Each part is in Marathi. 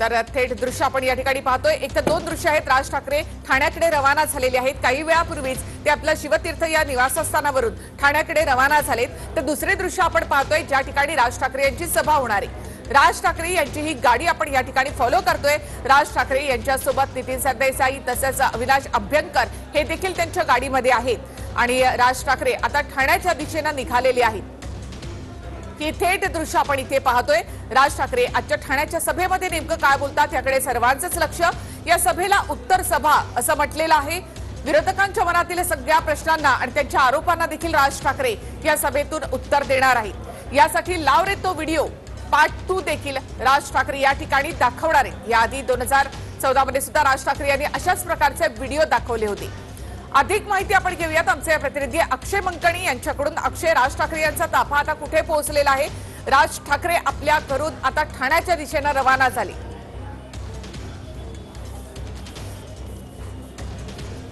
तर थेट दृश्य आपण या ठिकाणी पाहतोय. एक तर दोन दृश्य आहेत. राज ठाकरे ठाण्याकडे रवाना झालेले आहेत. काही वेळापूर्वीच ते आपल्या शिवतीर्थ या निवासस्थानावरून ठाण्याकडे रवाना झालेत. तर दुसरे दृश्य आपण पाहतोय ज्या ठिकाणी राज ठाकरे यांची सभा होणार आहे. राज ठाकरे यांची ही गाडी आपण या ठिकाणी फॉलो करतोय. राज ठाकरे यांच्यासोबत नितीन सरदेसाई तसंच अविनाश अभ्यंकर हे देखील त्यांच्या गाडीमध्ये आहेत. आणि राज ठाकरे आता ठाण्याच्या दिशेनं निघालेले आहेत. की थेट दृश्य आपण इथे पाहतोय. राज ठाकरे आजच्या ठाण्याच्या सभेमध्ये नेमकं काय बोलतात याकडे सर्वांचंच लक्ष. या सभेला उत्तर सभा असं म्हटलेलं आहे. विरोधकांच्या मनातील सगळ्या प्रश्नांना आणि त्यांच्या आरोपांना देखील राज ठाकरे या सभेतून उत्तर देणार आहेत. यासाठी लाव रे तो व्हिडिओ पार्ट टू देखील राज ठाकरे या ठिकाणी दाखवणार आहेत. याआधी दोन हजार चौदामध्ये सुद्धा राज ठाकरे यांनी अशाच प्रकारचे व्हिडिओ दाखवले होते. अधिक माहिती आपण घेऊयात. आमचे प्रतिनिधी अक्षय मंकणी यांच्याकडून. अक्षय राज ठाकरे यांचा ताफा आता कुठे पोहोचलेला आहे? राज ठाकरे आपल्या घरून आता ठाण्याच्या दिशेनं रवाना झाले.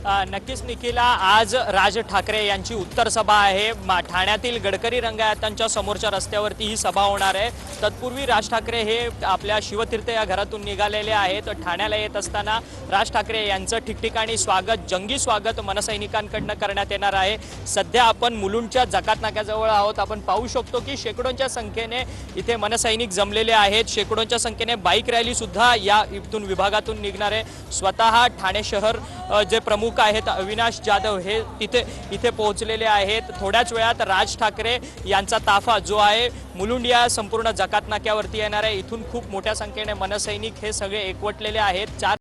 नक्कीच निखिला आज राज ठाकरे यांची उत्तर सभा आहे. मा- ठाण्यातील गडकरी रंगायतांच्या समोरच्या रस्त्यावरती ही सभा होणार आहे. तत्पूर्वी राज ठाकरे हे आपल्या शिवतीर्थ या घरातून निघालेले आहेत. ठाण्याला येत असताना राज ठाकरे यांचं ठिकठिकाणी स्वागत जंगी स्वागत मनसैनिकांकडनं करण्यात येणार आहे. सध्या आपण मुलुंडच्या जकात नाक्याजवळ आहोत. आपण पाहू शकतो की शेकडोंच्या संख्येने इथे मनसैनिक जमलेले आहेत. शेकडोंच्या संख्येने बाईक रॅलीसुद्धा या इथून विभागातून निघणार आहे. स्वतः ठाणे शहर जे प्रमुख आहेत. अविनाश जाधव हे तिथे इथे पोहोचलेले आहेत. थोड्याच वेळात राज ठाकरे यांचा ताफा जो आहे मुलुंड या संपूर्ण जकात नाक्यावरती येणार आहे. इथून खूप मोठ्या संख्येने मनसैनिक हे सगळे एकवटलेले आहेत. चार